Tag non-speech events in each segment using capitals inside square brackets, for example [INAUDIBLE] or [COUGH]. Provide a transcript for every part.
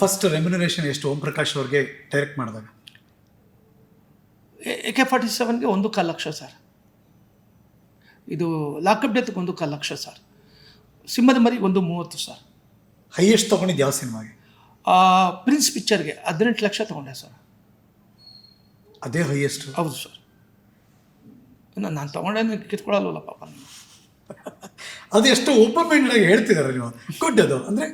First remuneration ಎಷ್ಟು? ಓಂ ಪ್ರಕಾಶ್ ಅವ್ರಿಗೆ direct ಮಾಡಿದಾಗ. ಎ ಕೆ ಫಾರ್ಟಿ ಸೆವೆನ್ಗೆ ಒಂದು ಕಾಲು ಲಕ್ಷ ಸರ್. ಇದು ಲಾಕಪ್ ಡೆತ್ಗೆ ಒಂದು ಕಾಲು ಲಕ್ಷ ಸರ್. ಸಿಂಹದ ಮರಿಗೆ ಒಂದು ಮೂವತ್ತು ಸರ್. ಹೈಯೆಸ್ಟ್ ತೊಗೊಂಡಿದ್ದು ಯಾವ ಸಿನಿಮಾಗೆ? ಪ್ರಿನ್ಸ್ ಪಿಕ್ಚರ್ಗೆ ಹದಿನೆಂಟು ಲಕ್ಷ ತೊಗೊಂಡೆ ಸರ್. ಅದೇ ಹೈಯೆಸ್ಟ್ ಹೌದು ಸರ್. ನಾನು ತೊಗೊಂಡೆ ಕಿತ್ಕೊಳ್ಳಲ್ವಲ್ಲ ಪಾಪ. [LAUGHS] ಅದು ಎಷ್ಟು ಓಪನ್ ಮೈಂಡ್ ಆಗಿ ಹೇಳ್ತಿದ್ದಾರೆ ನೀವು. ಗುಡ್ ಅದು. ಅಂದ್ರೆ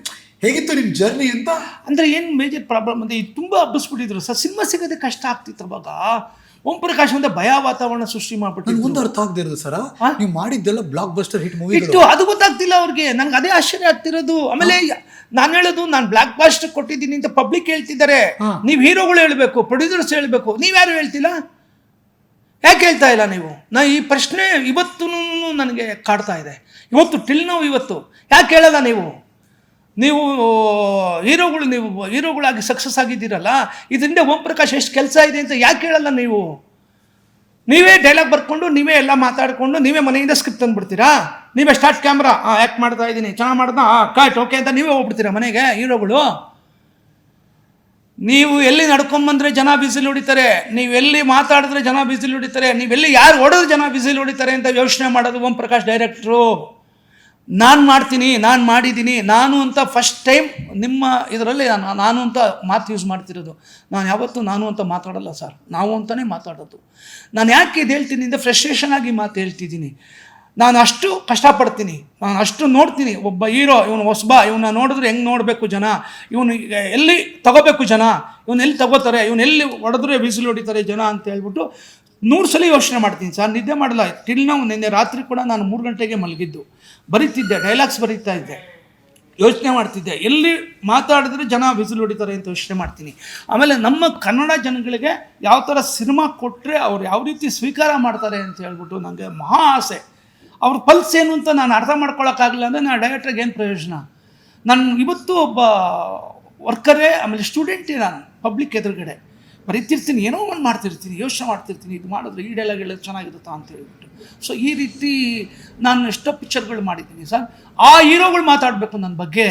ಹೇಗಿತ್ತು ನಿಮ್ಮ ಜರ್ನಿ ಅಂತ? ಅಂದರೆ ಏನು ಮೇಜರ್ ಪ್ರಾಬ್ಲಮ್ ಅಂದರೆ ಇದು ತುಂಬ ಹಬ್ಬಿಸ್ಬಿಟ್ಟಿದ್ರು. ಸರ್ ಸಿನಿಮಾ ಸಿಗೋದೇ ಕಷ್ಟ ಆಗ್ತಿತ್ತು ಅವಾಗ. ಓಂ ಪ್ರಕಾಶ್ ಅಂದರೆ ಭಯ ವಾತಾವರಣ ಸೃಷ್ಟಿ ಮಾಡ್ಬಿಟ್ಟು ನನಗೆ ಒಂದು ಅರ್ಥ ಆಗದಿರೋದು ಸರ? ನೀವು ಮಾಡಿದ್ದೆಲ್ಲ ಬ್ಲಾಕ್ ಬಸ್ಟರ್ ಹಿಟ್ ಮೂವಿ ಇಟ್ಟು ಅದು ಗೊತ್ತಾಗ್ತಿಲ್ಲ ಅವ್ರಿಗೆ. ನಂಗೆ ಅದೇ ಆಶ್ಚರ್ಯ ಆಗ್ತಿರೋದು. ಆಮೇಲೆ ನಾನು ಹೇಳೋದು ನಾನು ಬ್ಲಾಕ್ ಬಾಸ್ಟರ್ ಕೊಟ್ಟಿದ್ದೀನಿ ಅಂತ ಪಬ್ಲಿಕ್ ಹೇಳ್ತಿದ್ದಾರೆ. ನೀವು ಹೀರೋಗಳು ಹೇಳಬೇಕು ಪ್ರೊಡ್ಯೂಸರ್ಸ್ ಹೇಳಬೇಕು. ನೀವ್ಯಾರು ಹೇಳ್ತಿಲ್ಲ? ಯಾಕೆ ಹೇಳ್ತಾ ಇಲ್ಲ ನೀವು? ನಾ ಈ ಪ್ರಶ್ನೆ ಇವತ್ತು ನನಗೆ ಕಾಡ್ತಾ ಇದೆ. ಇವತ್ತು ಟಿಲ್ ನೋವು ಇವತ್ತು. ಯಾಕೆ ಹೇಳಲ್ಲ ನೀವು? ನೀವು ಹೀರೋಗಳು ನೀವು, ಹೀರೋಗಳಾಗಿ ಸಕ್ಸಸ್ ಆಗಿದ್ದೀರಲ್ಲ, ಇದರಿಂದ ಓಂ ಪ್ರಕಾಶ್ ಎಷ್ಟು ಕೆಲಸ ಇದೆ ಅಂತ ಯಾಕೆ ಹೇಳಲ್ಲ ನೀವು? ನೀವೇ ಡೈಲಾಗ್ ಬರ್ಕೊಂಡು, ನೀವೇ ಎಲ್ಲ ಮಾತಾಡಿಕೊಂಡು, ನೀವೇ ಮನೆಯಿಂದ ಸ್ಕ್ರಿಪ್ಟ್ ತಂದುಬಿಡ್ತೀರಾ? ನೀವೇ ಸ್ಟಾರ್ಟ್ ಕ್ಯಾಮ್ರಾ ಆ್ಯಕ್ಟ್ ಮಾಡ್ತಾ ಇದ್ದೀನಿ, ಚೆನ್ನಾಗಿ ಮಾಡ್ದಾ? ಕಟ್ ಓಕೆ ಅಂತ ನೀವೇ ಹೋಗ್ಬಿಡ್ತೀರಾ ಮನೆಗೆ, ಹೀರೋಗಳು? ನೀವು ಎಲ್ಲಿ ನಡ್ಕೊಂಬಂದ್ರೆ ಜನ ಬಿಸಿಲು ಹೊಡಿತಾರೆ, ನೀವು ಎಲ್ಲಿ ಮಾತಾಡಿದ್ರೆ ಜನ ಬಿಸಿಲು ಹೊಡಿತಾರೆ ನೀವೆಲ್ಲಿ ಯಾರು ಹೊಡೆದ್ರೆ ಜನ ಬಿಸಿಲು ಹೊಡಿತಾರೆ ಅಂತ ಯೋಚನೆ ಮಾಡೋದು ಓಂ ಪ್ರಕಾಶ್ ಡೈರೆಕ್ಟ್ರು ನಾನು ಮಾಡ್ತೀನಿ, ನಾನು ಮಾಡಿದ್ದೀನಿ ನಾನು ಅಂತ ಫಸ್ಟ್ ಟೈಮ್ ನಿಮ್ಮ ಇದರಲ್ಲಿ ನಾನು ನಾನು ಅಂತ ಮಾತು ಯೂಸ್ ಮಾಡ್ತಿರೋದು. ನಾನು ಯಾವತ್ತೂ ನಾನು ಅಂತ ಮಾತಾಡಲ್ಲ ಸರ್ ನಾವು ಅಂತಲೇ ಮಾತಾಡೋದು. ನಾನು ಯಾಕೆ ಇದು ಹೇಳ್ತೀನಿ ಅಂದರೆ ಫ್ರಸ್ಟ್ರೇಷನ್ ಆಗಿ ಮಾತು ಹೇಳ್ತಿದ್ದೀನಿ. ನಾನು ಅಷ್ಟು ಕಷ್ಟಪಡ್ತೀನಿ, ನಾನು ಅಷ್ಟು ನೋಡ್ತೀನಿ. ಒಬ್ಬ ಹೀರೋ ಇವನು ಹೊಸಬ ಇವನ್ನ ನೋಡಿದ್ರೆ ಹೆಂಗೆ ನೋಡಬೇಕು ಜನ? ಇವನು ಎಲ್ಲಿ ತಗೋಬೇಕು ಜನ? ಇವನು ತಗೋತಾರೆ? ಇವನು ಹೊಡೆದ್ರೆ ಬಿಸಿಲು ಹೊಡಿತಾರೆ ಜನ ಅಂತ ಹೇಳ್ಬಿಟ್ಟು ನೂರು ಸಲ ಯೋಚನೆ ಮಾಡ್ತೀನಿ ಸರ್, ನಿದ್ದೆ ಮಾಡಲ್ಲ. ಟಿಲ್ ನಾವು ನಿನ್ನೆ ರಾತ್ರಿ ಕೂಡ ನಾನು ಮೂರು ಗಂಟೆಗೆ ಮಲಗಿದ್ದು. ಬರೀತಿದ್ದೆ ಡೈಲಾಗ್ಸ್ ಬರೀತಾ ಇದ್ದೆ. ಯೋಚನೆ ಮಾಡ್ತಿದ್ದೆ. ಎಲ್ಲಿ ಮಾತಾಡಿದ್ರೆ ಜನ ಬಿಸಿಲು ಹೊಡಿತಾರೆ ಅಂತ ಯೋಚನೆ ಮಾಡ್ತೀನಿ. ಆಮೇಲೆ ನಮ್ಮ ಕನ್ನಡ ಜನಗಳಿಗೆ ಯಾವ ಥರ ಸಿನಿಮಾ ಕೊಟ್ಟರೆ ಅವ್ರು ಯಾವ ರೀತಿ ಸ್ವೀಕಾರ ಮಾಡ್ತಾರೆ ಅಂತ ಹೇಳ್ಬಿಟ್ಟು ನನಗೆ ಮಹಾ ಆಸೆ. ಅವ್ರ ಪಲ್ಸ್ ಏನು ಅಂತ ನಾನು ಅರ್ಥ ಮಾಡ್ಕೊಳಕ್ಕಾಗಲಿಲ್ಲ ಅಂದರೆ ನಾನು ಡೈರೆಕ್ಟ್ರಿಗೆ ಏನು ಪ್ರಯೋಜನ? ನಾನು ಇವತ್ತು ಒಬ್ಬ ವರ್ಕರೇ ಆಮೇಲೆ ಸ್ಟೂಡೆಂಟೇ ನಾನು ಪಬ್ಲಿಕ್ ಎದುರುಗಡೆ. ಬರೀತಿರ್ತೀನಿ ಏನೋ ಒಂದು ಮಾಡ್ತಿರ್ತೀನಿ ಯೋಚನೆ ಮಾಡ್ತಿರ್ತೀನಿ ಇದು ಮಾಡಿದ್ರೆ ಈ ಚೆನ್ನಾಗಿರುತ್ತಾ ಅಂತ ಹೇಳ್ಬಿಟ್ಟು. ಸೊ ಈ ರೀತಿ ನಾನು ಎಷ್ಟೋ ಪಿಕ್ಚರ್ಗಳು ಮಾಡಿದ್ದೀನಿ ಸರ್. ಆ ಹೀರೋಗಳು ಮಾತಾಡಬೇಕು ನನ್ನ ಬಗ್ಗೆ.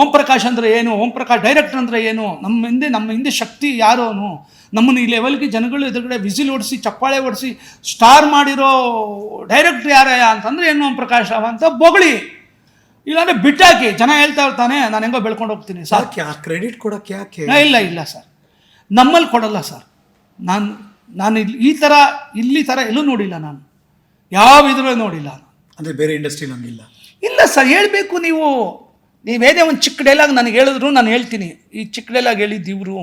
ಓಂ ಪ್ರಕಾಶ್ ಅಂದರೆ ಏನು? ಓಂ ಪ್ರಕಾಶ್ ಡೈರೆಕ್ಟರ್ ಅಂದರೆ ಏನು? ನಮ್ಮ ಹಿಂದೆ ನಮ್ಮ ಹಿಂದೆ ಶಕ್ತಿ ಯಾರು ಅವನು? ನಮ್ಮನ್ನು ಈ ಲೆವೆಲ್ಗೆ ಜನಗಳು ಎದುರುಗಡೆ ವಿಸಿಲ್ ಓಡಿಸಿ ಚಪ್ಪಾಳೆ ಓಡಿಸಿ ಸ್ಟಾರ್ ಮಾಡಿರೋ ಡೈರೆಕ್ಟ್ರ್ ಯಾರಯ್ಯ ಅಂತಂದರೆ ಏನು ಓಂ ಪ್ರಕಾಶ್ ಅವ ಅಂತ ಬೊಗಳಿ. ಇಲ್ಲಾಂದ್ರೆ ಬಿಟ್ಟಾಕಿ ಜನ ಹೇಳ್ತಾ ಇರ್ತಾನೆ ನಾನು ಹೆಂಗೋ ಬೆಳ್ಕೊಂಡು ಹೋಗ್ತೀನಿ ಸರ್ ಕ್ರೆಡಿಟ್ ಕೊಡೋಕ್ಕೆ ಯಾಕೆ? ಇಲ್ಲ ಇಲ್ಲ ಸರ್. ನಮ್ಮಲ್ಲಿ ಕೊಡಲ್ಲ ಸರ್. ನಾನು ನಾನು ಇಲ್ಲಿ ಈ ಥರ ಇಲ್ಲಿ ಥರ ಎಲ್ಲೂ ನೋಡಿಲ್ಲ ನಾನು. ಯಾವ ಇದ್ರೂ ನೋಡಿಲ್ಲ. ಅಂದರೆ ಬೇರೆ ಇಂಡಸ್ಟ್ರಿ ನಮಗಿಲ್ಲ ಇಲ್ಲ. ಸರ್ ಹೇಳಬೇಕು ನೀವು. ನೀವೇನೇ ಒಂದು ಚಿಕ್ಕ ಡೈಲಾಗ್ ನನಗೆ ಹೇಳಿದ್ರು ನಾನು ಹೇಳ್ತೀನಿ. ಈ ಚಿಕ್ಕ ಡೈಲಾಗ್ ಹೇಳಿದ್ದು ಇವರು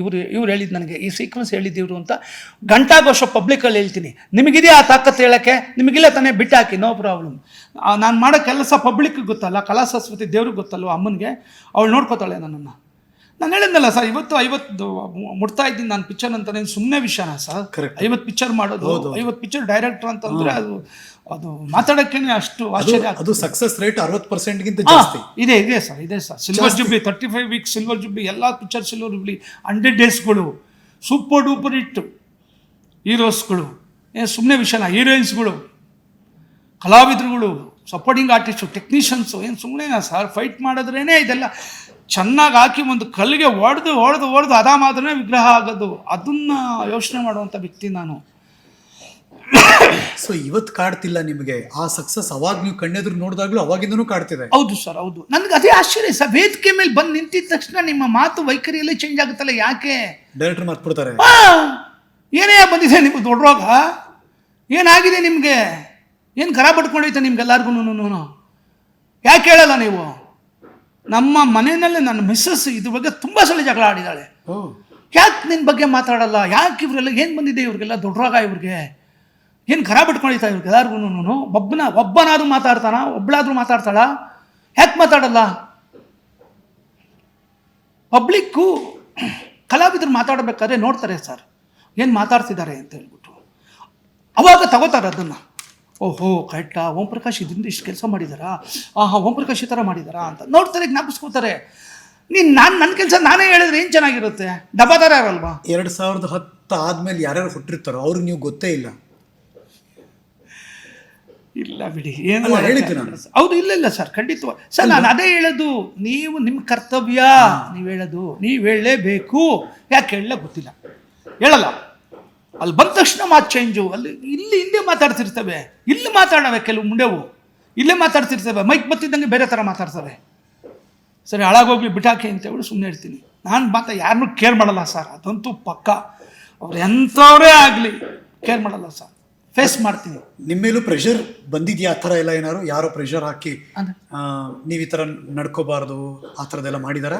ಇವರು ಇವ್ರು ಹೇಳಿದ್ದು ನನಗೆ ಈ ಸೀಕ್ವೆನ್ಸ್ ಹೇಳಿದ್ದು ಇವರು ಅಂತ ಗಂಟಾಗೋಶ ಪಬ್ಲಿಕಲ್ಲಿ ಹೇಳ್ತೀನಿ. ನಿಮಗಿದೆಯಾ ಆ ತಾಕತ್ತು ಹೇಳೋಕ್ಕೆ? ನಿಮಗಿಲ್ಲ ತಾನೇ ಬಿಟ್ಟಾಕಿ ನೋ ಪ್ರಾಬ್ಲಮ್ ನಾನು ಮಾಡೋ ಕೆಲಸ ಪಬ್ಲಿಕ್ಗೆ ಗೊತ್ತಲ್ಲ ಕಲಾ ಸರಸ್ವತಿ ದೇವ್ರಿಗೆ ಗೊತ್ತಲ್ವ ಅಮ್ಮನಿಗೆ? ಅವಳು ನೋಡ್ಕೋತಾಳೆ ನನ್ನನ್ನು. ನಾನು ಹೇಳಿದ್ನಲ್ಲ ಸರ್ ಇವತ್ತು ಐವತ್ತು ಮುಡ್ತಾ ಇದ್ದೀನಿ ನಾನು ಪಿಕ್ಚರ್ ಅಂತಾನೆ ಸುಮ್ಮನೆ ವಿಷಯನ ಸರ್? ಕರೆಕ್ಟ್ ಐವತ್ತು ಪಿಕ್ಚರ್ ಮಾಡೋದು ಐವತ್ತು ಪಿಕ್ಚರ್ ಡೈರೆಕ್ಟರ್ ಅಂತಂದ್ರೆ ಅದು ಅದು ಮಾತಾಡೋಕ್ಕೇನೆ ಅಷ್ಟು ಆಶ್ಚರ್ಯ ಅದು ಸಕ್ಸಸ್ ರೇಟ್ ಅರವತ್ತು ಪರ್ಸೆಂಟ್ಗಿಂತ ಜಾಸ್ತಿ. ಇದೆ ಇದೆ ಸರ್ ಇದೆ sir. Silver jubilee thirty five weeks silver jubilee ಎಲ್ಲ ಪಿಕ್ಚರ್ ಸಿಲ್ವರ್ ಜುಬ್ಲಿ ಹಂಡ್ರೆಡ್ ಡೇಸ್ಗಳು ಸೂಪರ್ ಡೂಪರ್ ಇಟ್ಟು ಹೀರೋಸ್ಗಳು ಏನು ಸುಮ್ಮನೆ ವಿಷಯನ ಹೀರೋಯಿನ್ಸ್ಗಳು ಕಲಾವಿದರುಗಳು ಸಪೋರ್ಟಿಂಗ್ ಆರ್ಟಿಸ್ಟು ಟೆಕ್ನಿಷಿಯನ್ಸು ಏನು ಸುಮ್ಮನೆ ಸರ್? ಫೈಟ್ ಮಾಡಿದ್ರೇ ಇದೆಲ್ಲ ಚೆನ್ನಾಗಿ ಹಾಕಿ ಒಂದು ಕಲ್ಲಿಗೆ ಹೊಡೆದು ಹೊಡೆದು ಹೊಡೆದು ಅದ ಮಾತ್ರ ವಿಗ್ರಹ ಆಗೋದು. ಅದನ್ನು ಯೋಚನೆ ಮಾಡುವಂಥ ವ್ಯಕ್ತಿ ನಾನು. ಸೊ ಇವತ್ತು ಕಾಡ್ತಿಲ್ಲ ನಿಮಗೆ. ಆ ಸಕ್ಸಸ್ ಅವಾಗ ನೀವು ಕಣ್ಣೆದುರು ನೋಡಿದಾಗ್ಲೂ ಅವಾಗಿಂದನು ಕಾಡ್ತಿದೆ. ಹೌದು ಸರ್ ಹೌದು. ನನಗೆ ಅದೇ ಆಶ್ಚರ್ಯ ಸರ್ ವೇದಿಕೆ ಮೇಲೆ ಬಂದು ನಿಂತಿದ ತಕ್ಷಣ ನಿಮ್ಮ ಮಾತು ವೈಖರಿಯಲ್ಲಿ ಚೇಂಜ್ ಆಗುತ್ತಲ್ಲ ಯಾಕೆ? ಡೈರೆಕ್ಟರ್ ಮಾತು ಬಿಡ್ತಾರೆ ಏನೇ ಬಂದಿದೆ ನಿಮ್ಗೆ ದೊಡ್ಡ ರೋಗ? ಏನಾಗಿದೆ ನಿಮಗೆ? ಏನು ಖರಾಬ್ ಪಟ್ಕೊಂಡೈತೆ ನಿಮ್ಗೆಲ್ಲರಿಗೂ ಯಾಕೆ ಹೇಳಲ್ಲ ನೀವು? ನಮ್ಮ ಮನೆಯಲ್ಲೇ ನನ್ನ ಮಿಸ್ಸಸ್ ಇದ್ರ ಬಗ್ಗೆ ತುಂಬ ಸಲ ಜಗಳ ಆಡಿದ್ದಾಳೆ ಯಾಕೆ ನಿನ್ನ ಬಗ್ಗೆ ಮಾತಾಡಲ್ಲ? ಯಾಕೆ ಇವರೆಲ್ಲ ಏನು ಬಂದಿದೆ ಇವ್ರಿಗೆಲ್ಲ? ದೊಡ್ಡ ರೋಗ ಇವ್ರಿಗೆ. ಏನು ಖರಾ ಬಿಟ್ಕೊಳಿತಾ ಇವ್ರಿಗೆ ಎಲ್ಲರಿಗೂ ಒಬ್ಬನ ಒಬ್ಬನಾದ್ರೂ ಮಾತಾಡ್ತಾನ? ಒಬ್ಬಳಾದ್ರೂ ಮಾತಾಡ್ತಾಳ? ಯಾಕೆ ಮಾತಾಡಲ್ಲ? ಪಬ್ಲಿಕ್ಕು ಕಲಾವಿದರು ಮಾತಾಡಬೇಕಾದ್ರೆ ನೋಡ್ತಾರೆ ಸರ್. ಏನು ಮಾತಾಡ್ತಿದ್ದಾರೆ ಅಂತ ಹೇಳ್ಬಿಟ್ಟು ಅವಾಗ ತಗೋತಾರೆ ಅದನ್ನು. ಓಹೋ ಕಟ್ಟ ಓಂ ಪ್ರಕಾಶ್ ಇದರಿಂದ ಇಷ್ಟು ಕೆಲಸ ಮಾಡಿದಾರಾ? ಆಹಾ ಓಂ ಪ್ರಕಾಶ್ ಈ ಥರ ಮಾಡಿದಾರಾ ಅಂತ. ನೋಡ್ತಾರೆ ಜ್ಞಾಪಿಸ್ಕೋತಾರೆ ನೀನು ನಾನು ನನ್ನ ಕೆಲಸ ನಾನೇ ಹೇಳಿದ್ರೆ ಏನು ಚೆನ್ನಾಗಿರುತ್ತೆ? ಡಬ್ಬಾದಾರ ಯಾರಲ್ವಾ? ಎರಡು ಸಾವಿರದ ಹತ್ತು ಆದಮೇಲೆ ಯಾರ್ಯಾರು ಹುಟ್ಟಿರ್ತಾರೋ ಅವ್ರಿಗೆ ನೀವು ಗೊತ್ತೇ ಇಲ್ಲ. ಇಲ್ಲ ಬಿಡಿ ಏನು ಅಲ್ಲ, ಹೇಳಿದ್ದು ನಾನು. ಹೌದು ಇಲ್ಲ ಇಲ್ಲ ಸರ್ ಖಂಡಿತ ಸರ್ ನಾನು ಅದೇ ಹೇಳೋದು ನೀವು ನಿಮ್ಮ ಕರ್ತವ್ಯ. ನೀವು ಹೇಳೋದು ನೀವು ಹೇಳಲೇಬೇಕು. ಯಾಕೆ ಹೇಳಲ್ಲ ಗೊತ್ತಿಲ್ಲ. ಹೇಳಲ್ಲ. ಅಲ್ಲಿ ಬಂದ ತಕ್ಷಣ ಮಾತು ಚೇಂಜು ಅಲ್ಲಿ ಇಲ್ಲಿ ಹಿಂದೆ ಮಾತಾಡ್ತಿರ್ತವೆ. ಇಲ್ಲಿ ಮಾತಾಡವೆ ಕೆಲವು ಮುಂಡೆವು ಇಲ್ಲೇ ಮಾತಾಡ್ತಿರ್ತವೆ. ಮೈಕ್ ಬತ್ತಿದ್ದಂಗೆ ಬೇರೆ ಥರ ಮಾತಾಡ್ತವೆ. ಸರಿ ಹಾಳಾಗೋಗ್ಲಿ ಬಿಟ್ಟಾಕಿ ಅಂತ ಹೇಳಿ ಸುಮ್ಮನೆ ಇರ್ತೀನಿ. ನಾನು ಮಾತ್ರ ಯಾರನ್ನೂ ಕೇರ್ ಮಾಡಲ್ಲ ಸರ್ ಅದಂತೂ ಪಕ್ಕ. ಅವ್ರು ಎಂಥವರೇ ಆಗಲಿ ಕೇರ್ ಮಾಡಲ್ಲ ಸರ್ ಫೇಸ್ ಮಾಡ್ತೀನಿ. ನಿಮ್ಮ ಮೇಲೂ ಪ್ರೆಷರ್ ಬಂದಿದೆಯಾ? ಆ ಥರ ಎಲ್ಲ ಏನಾದ್ರು? ಯಾರೋ ಪ್ರೆಷರ್ ಹಾಕಿ ನೀವು ಈ ಥರ ನಡ್ಕೋಬಾರ್ದು ಆ ಥರದ್ದೆಲ್ಲ ಮಾಡಿದಾರ?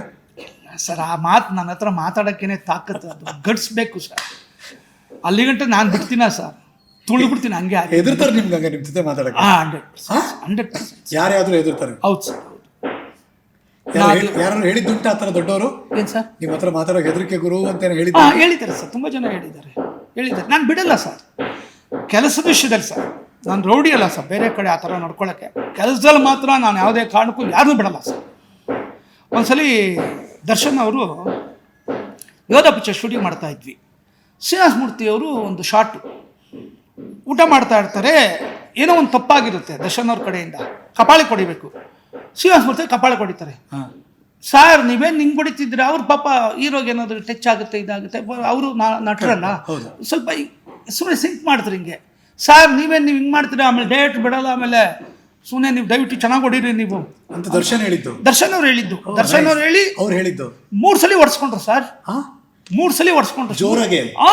ಸರ್ ಆ ಮಾತು ನನ್ನ ಹತ್ರ ಮಾತಾಡೋಕ್ಕೇನೆ ತಾಕತ್ತು. ಅದು ಗಡ್ಸ್ಬೇಕು ಸರ್ ಅಲ್ಲಿ ಗಂಟೆ ನಾನು ಬಿಡ್ತೀನ ಸರ್? ತುಳಿದು ಬಿಡ್ತೀನಿ ಹಂಗೆ ಎದುರ್ತಾರೆ ಹೆದರ್ತಾರೆ ನಿಮ್ಗೆ ಹಂಗೆ ನಿಮ್ಮ ಜೊತೆ ಮಾತಾಡಕ್ಕೆ? ಹಂಡ್ರೆಡ್ ಹಂಡ್ರೆಡ್ ಪರ್ಸೆಂಟ್ ಯಾರ್ಯಾದ್ರೂ ಹೆದರ್ತಾರೆ ಹೌದು ಸರ್ ಯಾರು ಹೇಳಿದ್ದುಂಟ ಆ ಥರ ದೊಡ್ಡವರು? ಏನು ಸರ್? ನಿಮ್ಮ ಹತ್ರ ಮಾತಾಡೋ ಹೆದರಿಕೆ ಗುರು ಅಂತ ಏನೋ ಹೇಳಿದ್ರು? ಹಾಂ ಹೇಳಿದ್ದಾರೆ ಸರ್ ತುಂಬ ಜನ ಹೇಳಿದ್ದಾರೆ. ಹೇಳಿದ್ದಾರೆ. ನಾನು ಬಿಡಲ್ಲ ಸರ್. ಕೆಲಸದ ವಿಷಯದಲ್ಲಿ ಸರ್ ನಾನು ರೌಡಿ ಅಲ್ಲ ಸರ್ ಬೇರೆ ಕಡೆ ಆ ಥರ ನಡ್ಕೊಳ್ಳೋಕ್ಕೆ ಕೆಲಸದಲ್ಲಿ ಮಾತ್ರ ನಾನು ಯಾವುದೇ ಕಾರಣಕ್ಕೂ ಯಾರನ್ನೂ ಬಿಡಲ್ಲ ಸರ್. ಒಂದ್ಸಲಿ ದರ್ಶನ್ ಅವರು ಯೋಧ ಪಿಕ್ಚರ್ ಶೂಟಿಂಗ್ ಮಾಡ್ತಾ ಇದ್ವಿ. ಶ್ರೀನಿವಾಸ ಮೂರ್ತಿಯವರು ಒಂದು ಶಾರ್ಟ್ ಊಟ ಮಾಡ್ತಾ ಇರ್ತಾರೆ. ಏನೋ ಒಂದು ತಪ್ಪಾಗಿರುತ್ತೆ ದರ್ಶನವ್ರ ಅವ್ರ ಕಡೆಯಿಂದ. ಕಪಾಳಿ ಕೊಡಿಬೇಕು. ಶ್ರೀನಿವಾಸ ಮೂರ್ತಿ ಕಪಾಳಿ ಕೊಡಿತಾರೆ. ಸಾರ್ ನೀವೇನು ನಿಂಗೆ ಹೊಡಿತಿದ್ರೆ ಅವ್ರ ಪಾಪ ಹೀರೋಗೆ ಏನಾದರೂ ಟಚ್ ಆಗುತ್ತೆ ಇದಾಗುತ್ತೆ. ಅವರು ನಟರಲ್ಲ. ಸ್ವಲ್ಪ ಸುಮ್ಮನೆ ಸಿಂಕ್ ಮಾಡ್ತಾರೆ ಹಿಂಗೆ. ಸರ್ ನೀವೇನು ನೀವು ಹಿಂಗೆ ಮಾಡ್ತೀರಾ? ಆಮೇಲೆ ಡೇಟ್ ಬಿಡಲ್ಲ ಆಮೇಲೆ ಸುಮ್ಮನೆ ನೀವು ದಯವಿಟ್ಟು ಚೆನ್ನಾಗಿ ಹೊಡೀರಿ ನೀವು. ಅಂತ ದರ್ಶನ್ ಹೇಳಿದ್ದು. ದರ್ಶನ್ ಅವ್ರು ಹೇಳಿದ್ದು. ದರ್ಶನ್ ಅವ್ರು ಹೇಳಿ ಅವ್ರು ಹೇಳಿದ್ದು. ಮೂರು ಸಲ ಹೊಡ್ಸ್ಕೊಂಡ್ರು ಸರ್. ಹಾ? ಮೂರು ಸಲ ಒಡ್ಸ್ಕೊಂಡ್ರು ಜೋರಾಗೆ. ಆ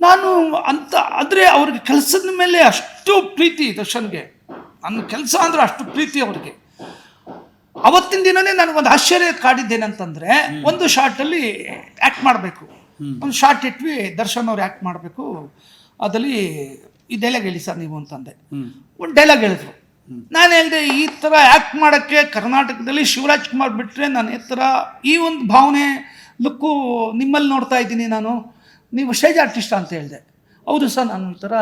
ನಾನು ಅಂತ ಆದರೆ ಅವ್ರಿಗೆ ಕೆಲಸದ ಮೇಲೆ ಅಷ್ಟು ಪ್ರೀತಿ ದರ್ಶನ್ಗೆ ನನ್ನ ಕೆಲಸ ಅಂದ್ರೆ ಅಷ್ಟು ಪ್ರೀತಿ ಅವ್ರಿಗೆ. ಅವತ್ತಿನ ದಿನನೇ ನನಗೊಂದು ಆಶ್ಚರ್ಯ ಕಾಡಿದ್ದೇನಂತಂದ್ರೆ ಒಂದು ಶಾರ್ಟಲ್ಲಿ ಆ್ಯಕ್ಟ್ ಮಾಡಬೇಕು. ಒಂದು ಶಾರ್ಟ್ ಇಟ್ವಿ ದರ್ಶನ್ ಅವ್ರು ಆ್ಯಕ್ಟ್ ಮಾಡಬೇಕು. ಅದರಲ್ಲಿ ಈ ಡೈಲಾಗ್ ಹೇಳಿ ಸರ್ ನೀವು ಅಂತಂದೆ. ಒಂದು ಡೈಲಾಗ್ ಹೇಳಿದ್ರು. ನಾನು ಹೇಳಿದೆ ಈ ಥರ ಆ್ಯಕ್ಟ್ ಮಾಡೋಕ್ಕೆ ಕರ್ನಾಟಕದಲ್ಲಿ ಶಿವರಾಜ್ ಕುಮಾರ್ ಬಿಟ್ಟರೆ ನಾನು ಈ ಥರ ಈ ಒಂದು ಭಾವನೆ ಲುಕ್ಕು ನಿಮ್ಮಲ್ಲಿ ನೋಡ್ತಾ ಇದ್ದೀನಿ ನಾನು. ನೀವು ಸ್ಟೇಜ್ ಆರ್ಟಿಸ್ಟ್ ಅಂತ ಹೇಳಿದೆ. ಹೌದು ಸರ್ ನಾನು ಈ ಥರ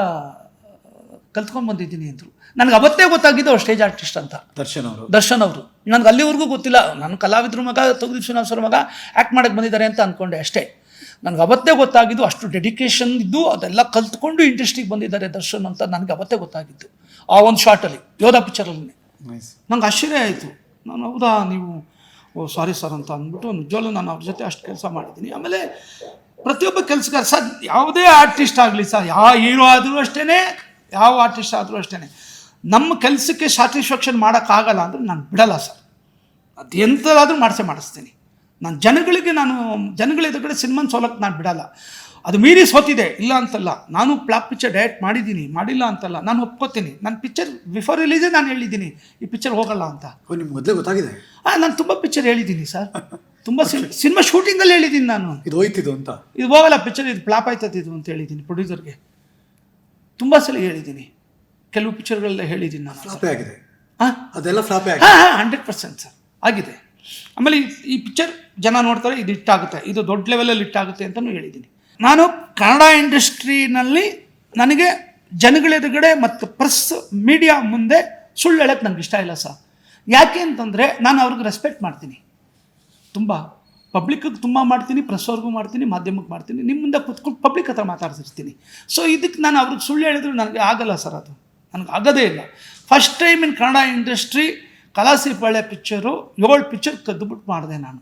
ಕಲ್ತ್ಕೊಂಡು ಬಂದಿದ್ದೀನಿ ಅಂದರು. ನನಗೆ ಅವತ್ತೇ ಗೊತ್ತಾಗಿದ್ದು ಅವ್ರು ಸ್ಟೇಜ್ ಆರ್ಟಿಸ್ಟ್ ಅಂತ. ದರ್ಶನ್ ಅವರು. ದರ್ಶನ್ ಅವರು. ನನಗೆ ಅಲ್ಲಿವರೆಗೂ ಗೊತ್ತಿಲ್ಲ. ನಾನು ಕಲಾವಿದ್ರ ಮಗ ತೊಗದಿ ಶ್ರೀನಿವಾಸರ ಮಗ ಆ್ಯಕ್ಟ್ ಮಾಡಕ್ಕೆ ಬಂದಿದ್ದಾರೆ ಅಂತ ಅಂದ್ಕೊಂಡೆ ಅಷ್ಟೇ. ನನಗೆ ಅವತ್ತೇ ಗೊತ್ತಾಗಿದ್ದು ಅಷ್ಟು ಡೆಡಿಕೇಶನ್ ಇದ್ದು ಅದೆಲ್ಲ ಕಲ್ತ್ಕೊಂಡು ಇಂಡಸ್ಟ್ರಿಗೆ ಬಂದಿದ್ದಾರೆ ದರ್ಶನ್ ಅಂತ ನನಗೆ ಅವತ್ತೇ ಗೊತ್ತಾಗಿದ್ದು. ಆ ಒಂದು ಶಾರ್ಟಲ್ಲಿ ಯೋಧ ಪಿಕ್ಚರಲ್ಲಿ ನಂಗೆ ಆಶ್ಚರ್ಯ ಆಯಿತು. ನಾನು ಹೌದಾ ನೀವು ಓ ಸಾರಿ ಸರ್ ಅಂತ ಅಂದ್ಬಿಟ್ಟು ನಿಜವಲ್ಲೂ ನಾನು ಅವ್ರ ಜೊತೆ ಅಷ್ಟು ಕೆಲಸ ಮಾಡಿದ್ದೀನಿ. ಆಮೇಲೆ ಪ್ರತಿಯೊಬ್ಬ ಕೆಲಸಗಾರ ಸರ್, ಯಾವುದೇ ಆರ್ಟಿಸ್ಟ್ ಆಗಲಿ ಸರ್ ಯಾವ ಹೀರೋ ಆದರೂ ಅಷ್ಟೇ ಯಾವ ಆರ್ಟಿಸ್ಟ್ ಆದರೂ ಅಷ್ಟೇ ನಮ್ಮ ಕೆಲಸಕ್ಕೆ ಸ್ಯಾಟಿಸ್ಫ್ಯಾಕ್ಷನ್ ಮಾಡೋಕ್ಕಾಗಲ್ಲ ಅಂದರೆ ನಾನು ಬಿಡಲ್ಲ ಸರ್ ಅದು ಎಂಥದಾದರೂ ಮಾಡಿಸೇ ಮಾಡಿಸ್ತೀನಿ. ನಾನು ಜನಗಳಿಗೆ ನಾನು, ಜನಗಳ ಎದುರುಗಡೆ ಸಿನಿಮಾನ ಸೋಲಕ್ಕೆ ನಾನು ಬಿಡಲ್ಲ. ಅದು ಮೀರಿ ಸೋತಿದೆ. ಇಲ್ಲ ಅಂತಲ್ಲ. ನಾನು ಪ್ಲಾಪ್ ಪಿಕ್ಚರ್ ಡೈರೆಕ್ಟ್ ಮಾಡಿದ್ದೀನಿ. ಮಾಡಿಲ್ಲ ಅಂತಲ್ಲ. ನಾನು ಒಪ್ಕೋತೀನಿ. ನನ್ನ ಪಿಕ್ಚರ್ ಬಿಫೋರ್ ರಿಲೀಸೇ ನಾನು ಹೇಳಿದ್ದೀನಿ. ಈ ಪಿಕ್ಚರ್ ಹೋಗಲ್ಲ ಅಂತ. ನಿಮ್ಗೆ ಮೊದಲೇ ಗೊತ್ತಾಗಿದೆ? ಹಾಂ ನಾನು ತುಂಬ ಪಿಕ್ಚರ್ ಹೇಳಿದ್ದೀನಿ ಸರ್ ತುಂಬ ಸಿನಿಮಾ ಶೂಟಿಂಗಲ್ಲಿ ಹೇಳಿದ್ದೀನಿ ನಾನು. ಇದು ಹೋಯ್ತಿದ್ದು ಅಂತ? ಇದು ಹೋಗಲ್ಲ. ಪಿಕ್ಚರ್ ಇದು ಪ್ಲಾಪ್ ಆಯ್ತದಿದ್ದು ಇದು ಅಂತ ಹೇಳಿದ್ದೀನಿ ಪ್ರೊಡ್ಯೂಸರ್ಗೆ ತುಂಬ ಸಲ ಹೇಳಿದ್ದೀನಿ. ಕೆಲವು ಪಿಕ್ಚರ್ಗಳೆಲ್ಲ ಹೇಳಿದ್ದೀನಿ ನಾನು. ಫ್ಲಾಪೇ ಆಗಿದೆ? ಹಾಂ ಅದೆಲ್ಲ ಫ್ಲಾಪೇ ಆಗಿದೆ ಹಾಂ ಹಾಂ ಹಂಡ್ರೆಡ್ ಪರ್ಸೆಂಟ್ ಸರ್ ಆಗಿದೆ. ಆಮೇಲೆ ಈ- ಪಿಕ್ಚರ್ ಜನ ನೋಡ್ತಾರೆ ಇದು ಹಿಟ್ಟಾಗುತ್ತೆ ಇದು ದೊಡ್ಡ ಲೆವೆಲಲ್ಲಿ ಹಿಟ್ಟಾಗುತ್ತೆ ಅಂತಲೂ ಹೇಳಿದ್ದೀನಿ. ನಾನು ಕನ್ನಡ ಇಂಡಸ್ಟ್ರಿನಲ್ಲಿ ನನಗೆ ಜನಗಳ ಎದುರುಗಡೆ ಮತ್ತು ಪ್ರೆಸ್ ಮೀಡಿಯಾ ಮುಂದೆ ಸುಳ್ಳು ಹೇಳಕ್ಕೆ ನನಗೆ ಇಷ್ಟ ಇಲ್ಲ ಸರ್. ಯಾಕೆ ಅಂತಂದರೆ ನಾನು ಅವ್ರಿಗೆ ರೆಸ್ಪೆಕ್ಟ್ ಮಾಡ್ತೀನಿ. ತುಂಬ ಪಬ್ಲಿಕ್ಕಿಗೆ ತುಂಬ ಮಾಡ್ತೀನಿ ಪ್ರೆಸ್ ಅವ್ರಿಗೂ ಮಾಡ್ತೀನಿ, ಮಾಧ್ಯಮಕ್ಕೆ ಮಾಡ್ತೀನಿ ನಿಮ್ಮ ಮುಂದೆ ಕುತ್ಕೊಂಡು ಪಬ್ಲಿಕ್ ಹತ್ರ ಮಾತಾಡ್ತಿರ್ತೀನಿ ಸೊ ಇದಕ್ಕೆ ನಾನು ಅವ್ರಿಗೆ ಸುಳ್ಳು ಹೇಳಿದ್ರು ನನಗೆ ಆಗಲ್ಲ ಸರ್ ಅದು. ನನಗೆ ಆಗೋದೇ ಇಲ್ಲ. First time in Kannada industry Kalasipalya picture ಏಳು ಪಿಕ್ಚರ್ ಕದ್ದುಬಿಟ್ಟು ಮಾಡಿದೆ ನಾನು.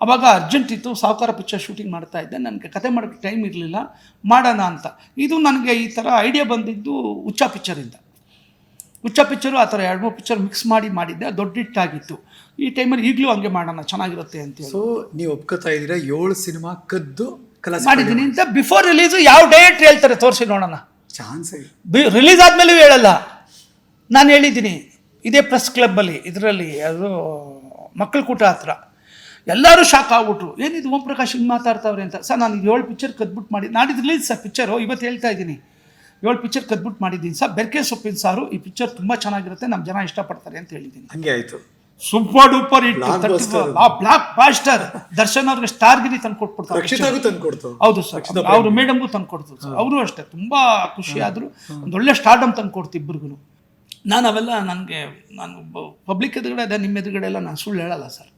ಅವಾಗ ಅರ್ಜೆಂಟ್ ಇತ್ತು ಸಾವುಕಾರ ಪಿಕ್ಚರ್ ಶೂಟಿಂಗ್ ಮಾಡ್ತಾ ಇದ್ದೆ. ನನಗೆ ಕತೆ ಮಾಡೋಕ್ಕೆ ಟೈಮ್ ಇರಲಿಲ್ಲ. ಮಾಡೋಣ ಅಂತ. ಇದು ನನಗೆ ಈ ಥರ ಐಡಿಯಾ ಬಂದಿದ್ದು ಹುಚ್ಚ ಪಿಕ್ಚರಿಂದ ಹುಚ್ಚ ಪಿಕ್ಚರು ಆ ಥರ ಎರಡು ಮೂರು ಪಿಕ್ಚರ್ ಮಿಕ್ಸ್ ಮಾಡಿ ಮಾಡಿದ್ದೆ. ದೊಡ್ಡ ಹಿಟ್ಟಾಗಿತ್ತು ಈ ಟೈಮಲ್ಲಿ ಈಗಲೂ ಹಂಗೆ ಮಾಡೋಣ ಚೆನ್ನಾಗಿರುತ್ತೆ ಅಂತ ಸೊ ನೀವು ಒಪ್ಕೋತಾ ಇದ್ದೀರಾ? ಏಳು ಸಿನಿಮಾ ಕದ್ದು ಕಲಸ ಮಾಡಿದ್ದೀನಿ ಅಂತ ಬಿಫೋರ್ ರಿಲೀಸು ಯಾವ ಡೇಟ್ ಹೇಳ್ತಾರೆ ತೋರಿಸಿ ನೋಡೋಣ. ಚಾನ್ಸ್ ಬಿ ರಿಲೀಸ್ ಆದಮೇಲೂ ಹೇಳಲ್ಲ. ನಾನು ಹೇಳಿದ್ದೀನಿ ಇದೇ ಪ್ರೆಸ್ ಕ್ಲಬ್ಬಲ್ಲಿ ಇದರಲ್ಲಿ ಅದು ಮಕ್ಕಳ ಕೂಟ ಹತ್ರ. ಎಲ್ಲರೂ ಶಾಕ್ ಆಗ್ಬಿಟ್ರು. ಏನಿದು ಓಂ ಪ್ರಕಾಶ್ ಹಿಂಗೆ ಮಾತಾಡ್ತಾವ್ರೆ ಅಂತ. ಸರ್ ನಾನು ಏಳು ಪಿಕ್ಚರ್ ಕದ್ಬಿಟ್ಟು ಮಾಡಿ ನಾಡಿದ್ದು ರಿಲೀಸ್ ಸರ್ ಪಿಕ್ಚರು ಇವತ್ತು ಹೇಳ್ತಾ ಇದ್ದೀನಿ. ಏಳು ಪಿಕ್ಚರ್ ಕದ್ಬಿಟ್ಟು ಮಾಡಿದ್ದೀನಿ ಸರ್. ಬೆರ್ಕೆ ಸೊಪ್ಪಿನ ಸಾರು ಈ ಪಿಕ್ಚರ್ ತುಂಬ ಚೆನ್ನಾಗಿರುತ್ತೆ ನಮ್ಮ ಜನ ಇಷ್ಟಪಡ್ತಾರೆ ಅಂತ ಹೇಳಿದ್ದೀನಿ. ಹಂಗೆ ಆಯಿತು. Super duper hit. Blockbuster Darshan ಅವ್ರಿಗೆ ಸ್ಟಾರ್ ಗಿರಿ ತಂದು ಕೊಟ್ಬಿಡ್ತಾರೆ ಹೌದು ಸರ್. ಅವರು ಮೇಡಮ್ಗೂ ತಂದು ಕೊಡ್ತೀವಿ ಸರ್ ಅವರು ಅಷ್ಟೇ. ತುಂಬ ಖುಷಿ ಆದರು. ಒಂದು ಒಳ್ಳೆ ಸ್ಟಾರ್ಡಮ್ ತಂದು ಕೊಡ್ತೀವಿ ಇಬ್ಬರಿಗೂ ನಾನು ಅವೆಲ್ಲ ನನಗೆ ನಾನು ಪಬ್ಲಿಕ್ ಎದುರುಗಡೆ ಅದೇ ನಿಮ್ಮ ಎದುರುಗಡೆ ಎಲ್ಲ ನಾನು ಸುಳ್ಳು ಹೇಳಲ್ಲ ಸರ್.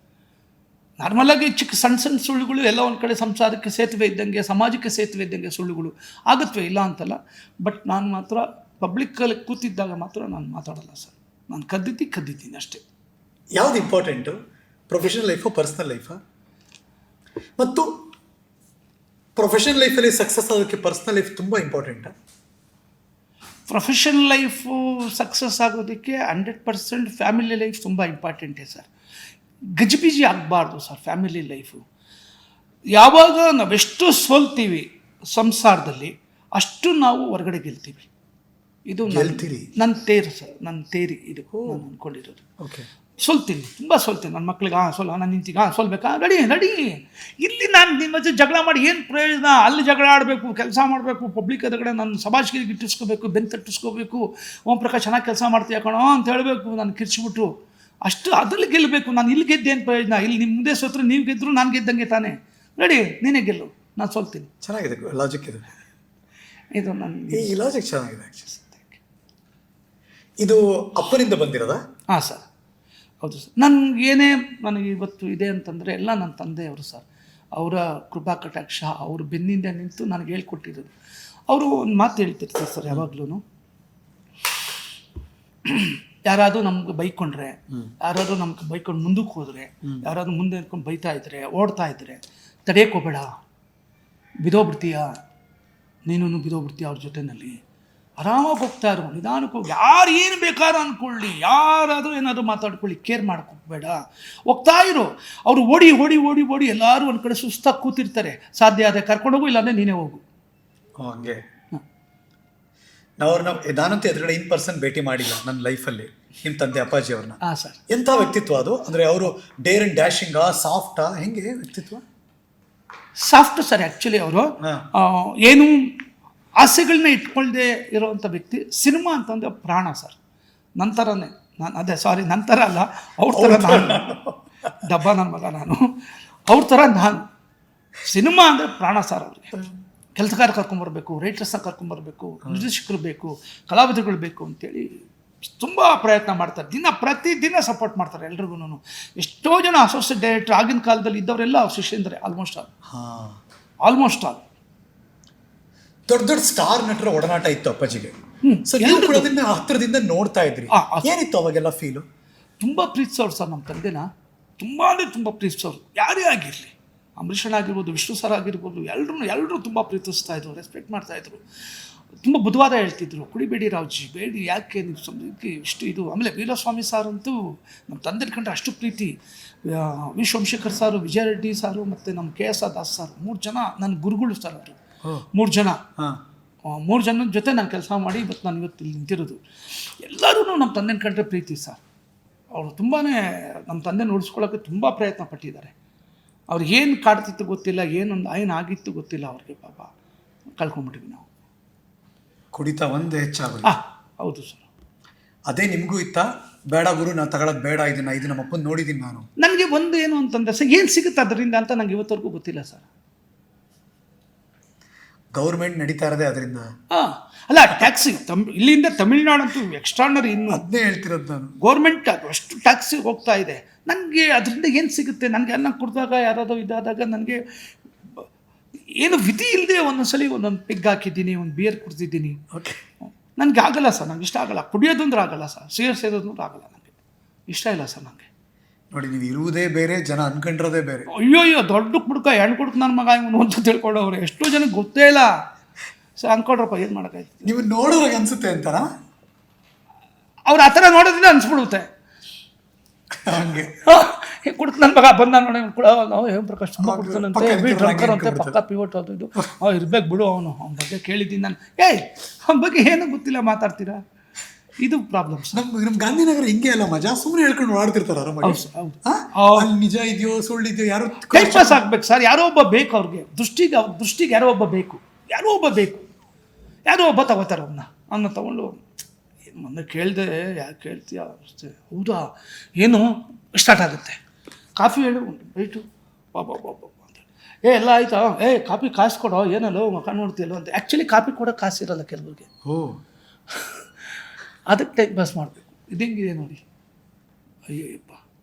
ನಾರ್ಮಲಾಗಿ ಚಿಕ್ಕ ಸಣ್ಣ ಸಣ್ಣ ಸುಳ್ಳುಗಳು ಎಲ್ಲ ಒಂದು ಕಡೆ ಸಂಸಾರಕ್ಕೆ ಸೇತುವೆ ಇದ್ದಂಗೆ ಸಮಾಜಕ್ಕೆ ಸೇತುವೆ ಇದ್ದಂಗೆ ಸುಳ್ಳುಗಳು ಆಗುತ್ತವೆ ಇಲ್ಲ ಅಂತಲ್ಲ. ಬಟ್ ನಾನು ಮಾತ್ರ ಪಬ್ಲಿಕ್ಕಲ್ಲಿ ಕೂತಿದ್ದಾಗ ಮಾತ್ರ ನಾನು ಮಾತಾಡಲ್ಲ ಸರ್ ನಾನು ಕದ್ದಿದ್ದು ಕದ್ದಿದ್ದೀನಿ ಅಷ್ಟೇ. ಯಾವ್ದು ಇಂಪಾರ್ಟೆಂಟು ಪ್ರೊಫೆಷನಲ್ ಲೈಫು ಪರ್ಸ್ನಲ್ ಲೈಫಾ ಮತ್ತು ಪ್ರೊಫೆಷನಲ್ ಲೈಫಲ್ಲಿ ಸಕ್ಸಸ್ ಆಗೋಕ್ಕೆ ಪರ್ಸ್ನಲ್ ಲೈಫ್ ತುಂಬ ಇಂಪಾರ್ಟೆಂಟಾ ಪ್ರೊಫೆಷನಲ್ ಲೈಫು ಸಕ್ಸಸ್ ಆಗೋದಕ್ಕೆ ಹಂಡ್ರೆಡ್ ಪರ್ಸೆಂಟ್ ಫ್ಯಾಮಿಲಿ ಲೈಫ್ ತುಂಬ ಇಂಪಾರ್ಟೆಂಟೇ ಸರ್ ಗಜಿಬಿಜಿ ಆಗಬಾರ್ದು ಸರ್ ಫ್ಯಾಮಿಲಿ ಲೈಫು. ಯಾವಾಗ ನಾವೆಷ್ಟು ಸೋಲ್ತೀವಿ ಸಂಸಾರದಲ್ಲಿ ಅಷ್ಟು ನಾವು ಹೊರಗಡೆ ಗೆಲ್ತೀವಿ. ಇದು ನನ್ನ- ಗೆಲ್ತೀರಿ? ನನ್ನ ತೇರು ಸರ್ ನನ್ನ ತೇರಿ ಇದು ನಾನು ಅಂದ್ಕೊಂಡಿರೋದು. ಓಕೆ. ಸೋಲ್ತೀನಿ ತುಂಬ ಸೋಲ್ತೀನಿ. ನನ್ನ ಮಕ್ಳಿಗೆ ಹಾಂ ಸೋಲ್ ನಾನು ನಿಂತಿಗೆ ಹಾಂ ಸೋಲ್ಬೇಕಾ? Ready ready. ಇಲ್ಲಿ ನಾನು ನಿಮ್ಮ ಜೊತೆ ಜಗಳ ಮಾಡಿ ಏನು ಪ್ರಯೋಜನ? ಅಲ್ಲಿ ಜಗಳ ಆಡಬೇಕು ಕೆಲಸ ಮಾಡಬೇಕು ಪಬ್ಲಿಕ್ ಎದುರುಗಡೆ ನನ್ನ ಸಮಾಜಕ್ಕೆ ಇಟ್ಟಿಸ್ಕೋಬೇಕು ಬೆನ್ ತಟ್ಟಿಸ್ಕೋಬೇಕು. ಓಂ ಪ್ರಕಾಶ್ ಚೆನ್ನಾಗಿ ಕೆಲಸ ಮಾಡ್ತೀಯ ಕಣೋ ಅಂತ ಹೇಳಬೇಕು ನಾನು ಕಿರ್ಚಿಬಿಟ್ಟು. ಅಷ್ಟು ಅದರಲ್ಲಿ ಗೆಲ್ಲಬೇಕು. ನಾನು ಇಲ್ಲಿ ಗೆದ್ದೇನು ಪ್ರಯೋಜನ ಇಲ್ಲಿ ನಿಮ್ಮ ಮುಂದೆ ಸೋತ್ರೆ ನೀವು ಗೆದ್ದರು ನಾನು ಗೆದ್ದಂಗೆ ತಾನೇ? ರೆಡಿ ನೀನೇ ಗೆಲ್ಲು. ನಾನು ಸೋಲ್ತೀನಿ. ಚೆನ್ನಾಗಿದೆ ಲಾಜಿಕ್ ಇದು. ಇದು ನನ್ನ ಈ ಲಾಜಿಕ್ ಚೆನ್ನಾಗಿದೆ ಇದು ಅಪ್ಪನಿಂದ ಬಂದಿರೋದ? ಹಾಂ ಸರ್. ಹೌದು ಸರ್. ನನಗೇನೇ ನನಗೆ ಇವತ್ತು ಇದೆ ಅಂತಂದರೆ ಎಲ್ಲ ನನ್ನ ತಂದೆಯವರು ಸರ್. ಅವರ ಕೃಪಾ ಕಟಾಕ್ಷ ಅವ್ರ ಬೆನ್ನಿಂದ ನಿಂತು ನನಗೆ ಹೇಳ್ಕೊಟ್ಟಿರೋದು. ಅವರು ಒಂದು ಮಾತು ಹೇಳ್ತಿರ್ತಾರೆ ಸರ್ ಯಾವಾಗ್ಲೂ ಯಾರಾದರೂ ನಮ್ಗೆ ಬೈಕೊಂಡ್ರೆ ಯಾರಾದರೂ ನಮ್ಗೆ ಬೈಕೊಂಡು ಮುಂದಕ್ಕೆ ಹೋದರೆ ಯಾರಾದರೂ ಮುಂದೆ ನಿಂತ್ಕೊಂಡು ಬೈತಾ ಇದ್ರೆ ಓಡ್ತಾ ಇದ್ರೆ ತಡೆಯಕ್ಕೆ ಹೋಗಬೇಡ. ಬಿದೋಗ್ಬಿಡ್ತೀಯ? ನೀನು ಬಿದೋಗ್ಬಿಡ್ತೀಯ ಅವ್ರ ಜೊತೆನಲ್ಲಿ? ಆರಾಮಾಗಿ ಹೋಗ್ತಾ ಇರು ನಿಧಾನಕ್ಕೆ ಹೋಗಿ. ಯಾರು ಏನು ಬೇಕಾದ್ರೂ ಅಂದ್ಕೊಳ್ಳಿ ಯಾರಾದರೂ ಏನಾದರೂ ಮಾತಾಡ್ಕೊಳ್ಳಿ ಕೇರ್ ಮಾಡ್ಕೋಬೇಡ ಹೋಗ್ತಾ ಇರು. ಅವರು ಓಡಿ ಓಡಿ ಓಡಿ ಓಡಿ ಎಲ್ಲರೂ ಒಂದು ಕಡೆ ಸುಸ್ತಾಗಿ ಕೂತಿರ್ತಾರೆ. ಸಾಧ್ಯ ಆದರೆ ಕರ್ಕೊಂಡೋಗು ಇಲ್ಲಾಂದರೆ ನೀನೇ ಹಾಗೆ. ಹಂಗೆ. ನಾವು ಅವ್ರನ್ನ ನಾನಂತೂ ಎದುರುಗಡೆ ಇನ್ ಪರ್ಸನ್ ಭೇಟಿ ಮಾಡಿಲ್ಲ ನನ್ನ ಲೈಫಲ್ಲಿ ನಿಮ್ಮ ತಂದೆ ಅಪ್ಪಾಜಿ ಅವ್ರನ್ನ. ಹಾಂ ಸರ್. ಎಂಥ ವ್ಯಕ್ತಿತ್ವ ಅದು? ಅಂದರೆ ಅವರು ಡೇರ್ ಅಂಡ್ ಡ್ಯಾಶಿಂಗಾ ಸಾಫ್ಟಾ? ಹೆಂಗೆ ವ್ಯಕ್ತಿತ್ವ? ಸಾಫ್ಟ್ ಸರ್ ಆ್ಯಕ್ಚುಲಿ ಅವರು ಹಾಂ. ಏನು ಆಸೆಗಳನ್ನ ಇಟ್ಕೊಳ್ಳದೆ ಇರೋವಂಥ ವ್ಯಕ್ತಿ ಸಿನಿಮಾ ಅಂತಂದ್ರೆ ಪ್ರಾಣ ಸರ್. ನಂತರನೇ ನಾನು ಅದೇ ಸಾರಿ ನಂತರ ಅಲ್ಲ ಅವ್ರ ಥರ ನಾನು. ಡಬ್ಬ ನನ್ನ ಮಗ ನಾನು. ಅವ್ರ ಥರ ನಾನು. ಸಿನಿಮಾ ಅಂದರೆ ಪ್ರಾಣ ಸರ್ ಅವ್ರಿಗೆ. ಕೆಲಸಗಾರ ಕರ್ಕೊಂಬರ್ಬೇಕು ರೈಟರ್ಸ್ನ ಕರ್ಕೊಂಬರ್ಬೇಕು ನಿರ್ದೇಶಕರು ಬೇಕು ಕಲಾವಿದರುಗಳು ಬೇಕು ಅಂತೇಳಿ ತುಂಬ ಪ್ರಯತ್ನ ಮಾಡ್ತಾರೆ. ದಿನ ಪ್ರತಿದಿನ ಸಪೋರ್ಟ್ ಮಾಡ್ತಾರೆ ಎಲ್ರಿಗೂ ಎಷ್ಟೋ ಜನ ಅಸೋಸಿಯೇಟ್ ಡೈರೆಕ್ಟರ್ ಆಗಿನ ಕಾಲದಲ್ಲಿ ಇದ್ದವರೆಲ್ಲ ಶಿಷ್ಯಂದರೆ ಆಲ್ಮೋಸ್ಟ್ ಆಲ್ ಹಾಂ. ಆಲ್ಮೋಸ್ಟ್ ಆಲ್ ದೊಡ್ಡ ದೊಡ್ಡ ಸ್ಟಾರ್ ನಟರ ಒಡನಾಟ ಇತ್ತು ಅಪ್ಪಾಜಿಗೆ. ಸೊ ಅದನ್ನ ಹತ್ತಿರದಿಂದ ನೋಡ್ತಾ ಇದ್ರಿ. ಏನಿತ್ತು ಅವಾಗೆಲ್ಲ ಫೀಲು ತುಂಬ ಪ್ರೀತಿಸೋರು ಸರ್ ನಮ್ಮ ತಂದೆನ. ತುಂಬ ಅಂದರೆ ತುಂಬ ಪ್ರೀತಿಸೋರು ಯಾರೇ ಆಗಿರಲಿ. ಅಂಬರೀಷ್ ಅಣ್ಣ ಆಗಿರ್ಬೋದು ವಿಷ್ಣು ಸರ್ ಆಗಿರ್ಬೋದು ಎಲ್ಲರೂ ಎಲ್ಲರೂ ತುಂಬ ಪ್ರೀತಿಸ್ತಾ ಇದ್ರು ರೆಸ್ಪೆಕ್ಟ್ ಮಾಡ್ತಾ ಇದ್ರು. ತುಂಬ ಬುಧವಾರ ಹೇಳ್ತಿದ್ರು. ಕುಡಿಬೇಡಿ ರಾವ್ಜಿ ಬೇಡಿ ಯಾಕೆ ನೀವು ಸಮಯಕ್ಕೆ ಇಷ್ಟು ಇದು? ಆಮೇಲೆ ವೀರಸ್ವಾಮಿ ಸಾರ್ ಅಂತೂ ನಮ್ಮ ತಂದೆ ಕಂಡ್ರೆ ಅಷ್ಟು ಪ್ರೀತಿ. ವಿ ಸೋಮಶೇಖರ್ ಸಾರು ವಿಜಯ ರೆಡ್ಡಿ ಸಾರು ಮತ್ತು ನಮ್ಮ ಕೆ ಎಸ್ ಆರ್ ದಾಸ್ ಸಾರು ಮೂರು ಜನ ನನ್ನ ಗುರುಗಳು ಸರ್ ಅವರು. ಮೂರು ಜನ. ಮೂರು ಜನದ ಜೊತೆ ನಾನು ಕೆಲಸ ಮಾಡಿ ಇವತ್ತು ನಾನು ಇವತ್ತು ಇಲ್ಲಿ ನಿಂತಿರೋದು. ಎಲ್ಲರೂ ನಮ್ಮ ತಂದೆನ ಕಂಡ್ರೆ ಪ್ರೀತಿ ಸರ್ ಅವರು ತುಂಬಾ ನಮ್ಮ ತಂದೆ ಉಳಿಸ್ಕೊಳ್ಳೋಕ್ಕೆ ತುಂಬ ಪ್ರಯತ್ನ ಪಟ್ಟಿದ್ದಾರೆ. ಅವ್ರಿಗೆ ಏನು ಕಾಡ್ತಿತ್ತು ಗೊತ್ತಿಲ್ಲ ಏನೊಂದು ಏನು ಆಗಿತ್ತು ಗೊತ್ತಿಲ್ಲ ಅವ್ರಿಗೆ ಪಾಪ. ಕಳ್ಕೊಂಬಿಟ್ವಿ ನಾವು. ಕುಡಿತ ಒಂದೇ ಹೆಚ್ಚಾಗೋದು ಆ ಹೌದು ಸರ್. ಅದೇ ನಿಮಗೂ ಇತ್ತ? ಬೇಡ ಗುರು ನಾನು ತಗೊಳ್ಳೋದು ಬೇಡ ಇದನ್ನ ಇದು ನಮ್ಮ ಅಪ್ಪನ ನೋಡಿದ್ದೀನಿ ನಾನು. ನನಗೆ ಒಂದು ಏನು ಅಂತಂದರೆ ಸರ್ ಏನು ಸಿಗುತ್ತೆ ಅದರಿಂದ ಅಂತ ನಂಗೆ ಇವತ್ತವರೆಗೂ ಗೊತ್ತಿಲ್ಲ ಸರ್. ಗೌರ್ಮೆಂಟ್ ನಡೀತಾ ಇರೋದೇ ಅದರಿಂದ. ಹಾಂ ಅಲ್ಲ ಟ್ಯಾಕ್ಸಿ ತಮ್ ಇಲ್ಲಿಂದ ತಮಿಳ್ನಾಡಂತೂ ಎಕ್ಸ್ಟ್ರಾನರಿ ಇನ್ನು. ಅದನ್ನೇ ಹೇಳ್ತಿರೋದು ನಾನು. ಗೌರ್ಮೆಂಟ್ ಅದು ಅಷ್ಟು ಟ್ಯಾಕ್ಸಿಗೆ ಹೋಗ್ತಾ ಇದೆ. ನನಗೆ ಅದರಿಂದ ಏನು ಸಿಗುತ್ತೆ? ನನಗೆ ಅನ್ನ ಕುಡಿದಾಗ ಯಾರಾದರೂ ಇದಾದಾಗ ನನಗೆ ಏನು ವಿಧಿ ಇಲ್ಲದೆ ಒಂದೊಂದ್ಸಲಿ ಒಂದೊಂದು ಪಿಗ್ ಹಾಕಿದ್ದೀನಿ ಒಂದು ಬಿಯರ್ ಕುಡ್ದಿದ್ದೀನಿ. ಓಕೆ ನನಗೆ ಆಗಲ್ಲ ಸರ್ ನಂಗೆ ಇಷ್ಟ ಆಗಲ್ಲ. ಕುಡಿಯೋದಂದ್ರೆ ಆಗಲ್ಲ ಸರ್ ಸಿಗರ್ ಸೇದೋದು ಅಂದ್ರೆ ಆಗಲ್ಲ ನನಗೆ ಇಷ್ಟ ಇಲ್ಲ ಸರ್ ನನಗೆ ನೋಡಿ ನೀವು ಇರುವುದೇ ಬೇರೆ ಜನ ಅನ್ಕೊಂಡಿರೋದೇ ಬೇರೆ. ಅಯ್ಯೋ ಅಯ್ಯೋ ದೊಡ್ಡ ಕುಡ್ಕ ಹೆಣ್ಣು ಕುಡ್ಕ ನನ್ನ ಮಗ ಇವನು ಅಂತ ತಿಳ್ಕೊಳ್ಳೋರು ಎಷ್ಟೋ ಜನಕ್ಕೆ ಗೊತ್ತೇ ಇಲ್ಲ. ಸರ್ ಅನ್ಕೊಡ್ರಪ್ಪ ಏನು ಮಾಡೋಕ್ಕಾಯ್ತು ನೀವು ನೋಡೋರಿಗೆ ಅನಿಸುತ್ತೆ ಅಂತಾರ? ಅವ್ರು ಆ ಥರ ನೋಡೋದ್ರಿಂದ ಅನ್ಸ್ಬಿಡುತ್ತೆ. ಹಂಗೆ. ಕುಡ್ಕ ನನ್ನ ಮಗ ಬಂದ ನೋಡಿ ಕೂಡ ನಾವು ಹೇಮ್ ಪ್ರಕಾಶ್ ತುಂಬ ಕುಡ್ತಾನಂತೆ ಡ್ರಂಕರ್ ಅಂತೆ ಪಕ್ಕ ಪಿವಟ್ ಅದು ಇದು. ಅವ್ನು ಇರ್ಬೇಕು ಬಿಡು ಅವನು. ಅವನ ಬಗ್ಗೆ ಕೇಳಿದ್ದೀನಿ ನಾನು. ಏಯ್ ಅವನ ಬಗ್ಗೆ ಏನೂ ಗೊತ್ತಿಲ್ಲ ಮಾತಾಡ್ತೀರಾ? ಇದು ಪ್ರಾಬ್ಲಮ್ ನಮ್ಮ ನಮ್ ನಮ್ ಗಾಂಧಿನಗರ ಹಿಂಗೆ ಅಲ್ಲ ಮಜಾ ಸುಮ್ಮನೆ ಹೇಳ್ಕೊಂಡು ಓಡಾಡ್ತಿರ್ತಾರ ಆರಾಮಾಗಿ. ಅಲ್ಲಿ ನಿಜ ಇದೆಯೋ ಸುಳ್ಳಿದೆಯೋ ಯಾರು ಟೈಮ್ ಪಾಸ್ ಆಗ್ಬೇಕು ಸರ್ ಯಾರೋ ಒಬ್ಬ ಬೇಕು ಅವ್ರಿಗೆ. ದೃಷ್ಟಿಗೆ ಅವ್ರ ದೃಷ್ಟಿಗೆ ಯಾರೋ ಒಬ್ಬ ಬೇಕು. ಯಾರೋ ಒಬ್ಬ ಬೇಕು. ಯಾರೋ ಒಬ್ಬ ತಗೋತಾರೆ ಅವನ್ನ ಅವನ್ನ ತಗೊಂಡು ಮೊನ್ನೆ ಕೇಳಿದೆ ಯಾಕೆ ಕೇಳ್ತೀಯ ಅಷ್ಟೇ ಹೌದಾ? ಏನು? ಸ್ಟಾರ್ಟ್ ಆಗುತ್ತೆ. ಕಾಫಿ ಹೇಳು ರೈಟು ಬಾಬಾ ಬಾಬಾ ಅಂತ ಏ ಎಲ್ಲ ಆಯ್ತಾ? ಏ ಕಾಫಿ ಕಾಸು ಕೊಡೋ ಏನಲ್ಲೋ ಮಕ ನೋಡ್ತೀಯಲ್ಲೋ ಅಂತ. ಆ್ಯಕ್ಚುಲಿ ಕಾಫಿ ಕೂಡ ಕಾಸು ಇರಲ್ಲ ಕೆಲವ್ರಿಗೆ. ಓ. ಅದಕ್ಕೆ ಟೈಮ್ ಪಾಸ್ ಮಾಡಬೇಕು. ಇದು ನೋಡಿ. ಅಯ್ಯಪ್ಪ